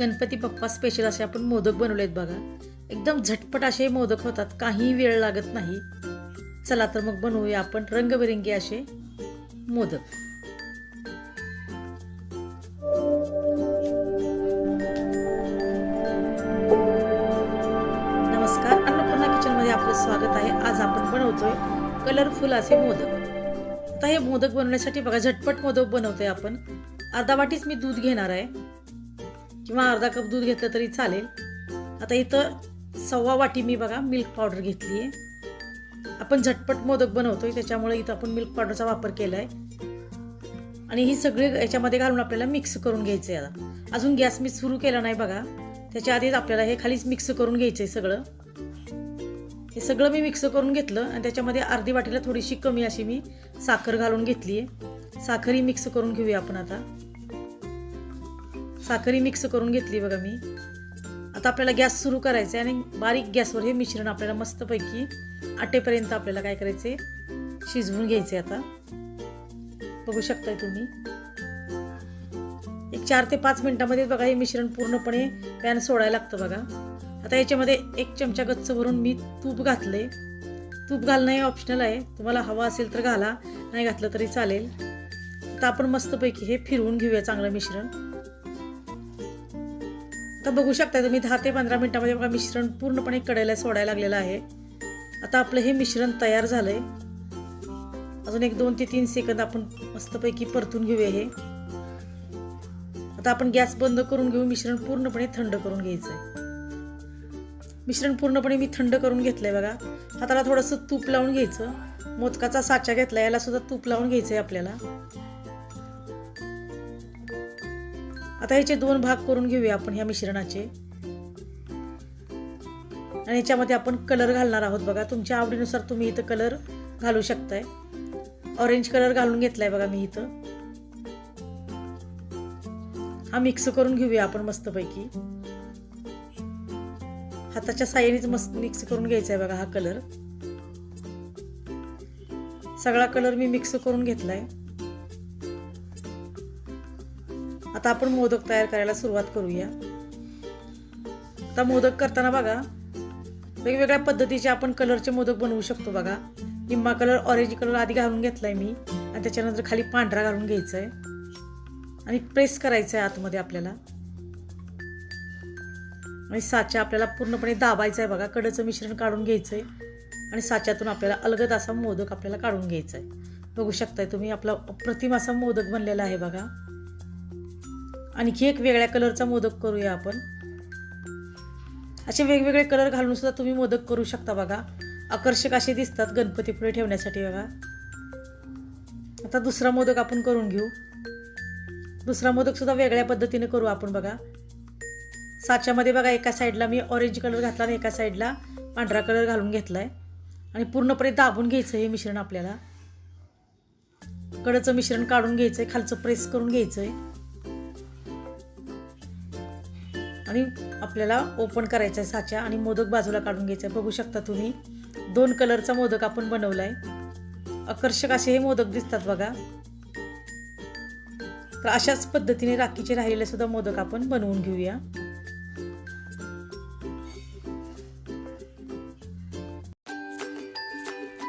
Ganpati Bappa special असे आपण मोदक बनवलेत बघा. एकदम झटपट असे मोदक होतात काही वेळ लागत नाही. चला तर मग बनवूया आपण रंगबिरंगी असे मोदक. नमस्कार अन्नपूर्णा किचनमध्ये आपलं स्वागत आहे. आज आपण बनवतोय कलरफुल असे मोदक. आता हे मोदक बनवण्यासाठी बघा झटपट मोदक बनवतोय आपण. अर्धा वाटीच मी दूध घेणार आहे. किंवा अर्धा कप दूध घेतलं तरी चालेल. आता इथं सव्वा वाटी मी बघा मिल्क पावडर घेतली आहे आपण झटपट मोदक बनवतोय त्याच्यामुळे इथं आपण मिल्क पावडरचा वापर केला आहे आणि ही सगळी याच्यामध्ये घालून आपल्याला मिक्स करून घ्यायचं आहे आता. अजून गॅस मी सुरू केला नाही बघा. त्याच्या आधीच आपल्याला हे खालीच मिक्स करून घ्यायचं आहे सगळं. हे सगळं मी मिक्स करून घेतलं आणि त्याच्यामध्ये अर्धी वाटीला थोडीशी कमी अशी मी साखर घालून घेतली आहे साखरही मिक्स करून घेऊया आपण आता. साखरी मिक्स करून घेतली बघा मी. आता आपल्याला गॅस सुरू करायचा आहे आणि बारीक गॅसवर हे मिश्रण आपल्याला मस्तपैकी आटेपर्यंत आपल्याला काय करायचे शिजवून घ्यायचे आता. बघू शकताय तुम्ही. एक चार ते पाच मिनिटामध्ये बघा हे मिश्रण पूर्णपणे पॅन सोडायला लागतं बघा. आता याच्यामध्ये एक चमचा गच्च भरून मी तूप घातले तूप घालणं हे ऑप्शनल आहे. तुम्हाला हवा असेल तर घाला नाही घातलं तरी चालेल. आता आपण मस्तपैकी हे फिरवून घेऊया चांगलं मिश्रण. आता बघू शकता तुम्ही दहा ते पंधरा मिनटामध्ये बघा मिश्रण पूर्णपणे कडेला सोडायला लागलेलं आहे. आता आपलं हे मिश्रण तयार झालंय. अजून एक दोन ते तीन सेकंद आपण मस्तपैकी परतून घेऊया हे. आता आपण गॅस बंद करून घेऊ मिश्रण पूर्णपणे थंड करून घ्यायचं आहे मिश्रण पूर्णपणे मी थंड करून घेतलंय बघा. हाताला थोडंसं तूप लावून घ्यायचं. मोदकाचा साचा घेतला याला सुद्धा तूप लावून घ्यायचंय आपल्याला. आता ह्याचे दोन भाग करून घेऊया आपण ह्या मिश्रणाचे. आणि याच्यामध्ये आपण कलर घालणार आहोत बघा. तुमच्या आवडीनुसार तुम्ही इथं कलर घालू शकताय. ऑरेंज कलर घालून घेतलाय बघा मी इथं. हा मिक्स करून घेऊया आपण मस्तपैकी. हाताच्या साह्यानेच मस्त मिक्स करून घ्यायचा आहे बघा हा कलर सगळा कलर मी मिक्स करून घेतलाय. आता आपण मोदक तयार करायला सुरुवात करूया. आता मोदक करताना बघा वेगवेगळ्या पद्धतीचे आपण कलरचे मोदक बनवू शकतो बघा. निम्मा कलर ऑरेंज कलर आधी घालून घेतलाय मी. आणि त्याच्यानंतर खाली पांढरा घालून घ्यायचा आहे आणि प्रेस करायचं आहे आतमध्ये आपल्याला. आणि साचा आपल्याला पूर्णपणे दाबायचा आहे बघा. कडचं मिश्रण काढून घ्यायचं आहे आणि साच्यातून आपल्याला अलगद असा मोदक आपल्याला काढून घ्यायचा आहे बघू शकताय तुम्ही आपला अप्रतिम असा मोदक बनलेला आहे बघा. आणखी एक वेगळ्या कलरचा मोदक करूया आपण. असे वेगवेगळे कलर घालून सुद्धा तुम्ही मोदक करू शकता बघा. आकर्षक असे दिसतात गणपतीपुढे ठेवण्यासाठी बघा. आता दुसरा मोदक आपण करून घेऊ. दुसरा मोदक सुद्धा वेगळ्या पद्धतीने करू आपण बघा. साच्यामध्ये बघा एका साईडला मी ऑरेंज कलर घातला आणि एका साईडला पांढरा कलर घालून घेतलाय. आणि पूर्णपणे दाबून घ्यायचं हे मिश्रण आपल्याला. कडचं मिश्रण काढून घ्यायचंय खालचं प्रेस करून घ्यायचंय. आणि आपल्याला ओपन करायचा आहे साच्या आणि मोदक बाजूला काढून घ्यायचा आहे. बघू शकता तुम्ही दोन कलरचा मोदक आपण बनवलाय. आकर्षक असे हे मोदक दिसतात बघा. तर अशाच पद्धतीने राखीचे राहिलेले सुद्धा मोदक आपण बनवून घेऊया.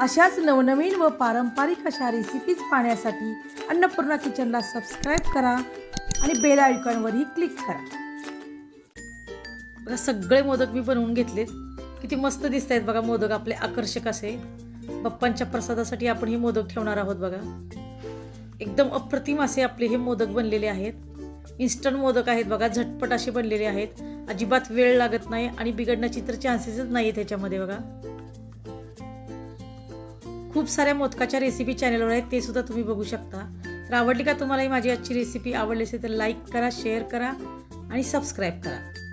अशाच नवनवीन व पारंपरिक अशा रेसिपीज पाहण्यासाठी अन्नपूर्णा किचनला सबस्क्राईब करा आणि बेल आयकॉनवरही क्लिक करा. बघा सगळे मोदक मी बनवून घेतलेत. किती मस्त दिसत आहेत बघा मोदक आपले आकर्षक असे. बाप्पांच्या प्रसादासाठी आपण हे मोदक ठेवणार आहोत बघा. एकदम अप्रतिम असे आपले हे मोदक बनलेले आहेत. इन्स्टंट मोदक आहेत बघा झटपट असे बनलेले आहेत. अजिबात वेळ लागत नाही आणि बिघडण्याची तर चान्सेसच नाही त्याच्यामध्ये बघा. खूप साऱ्या मोदकाच्या रेसिपी चॅनलवर आहेत ते सुद्धा तुम्ही बघू शकता. तर आवडली का तुम्हाला ही माझी आजची रेसिपी आवडली असेल तर लाईक करा शेअर करा आणि सबस्क्राईब करा.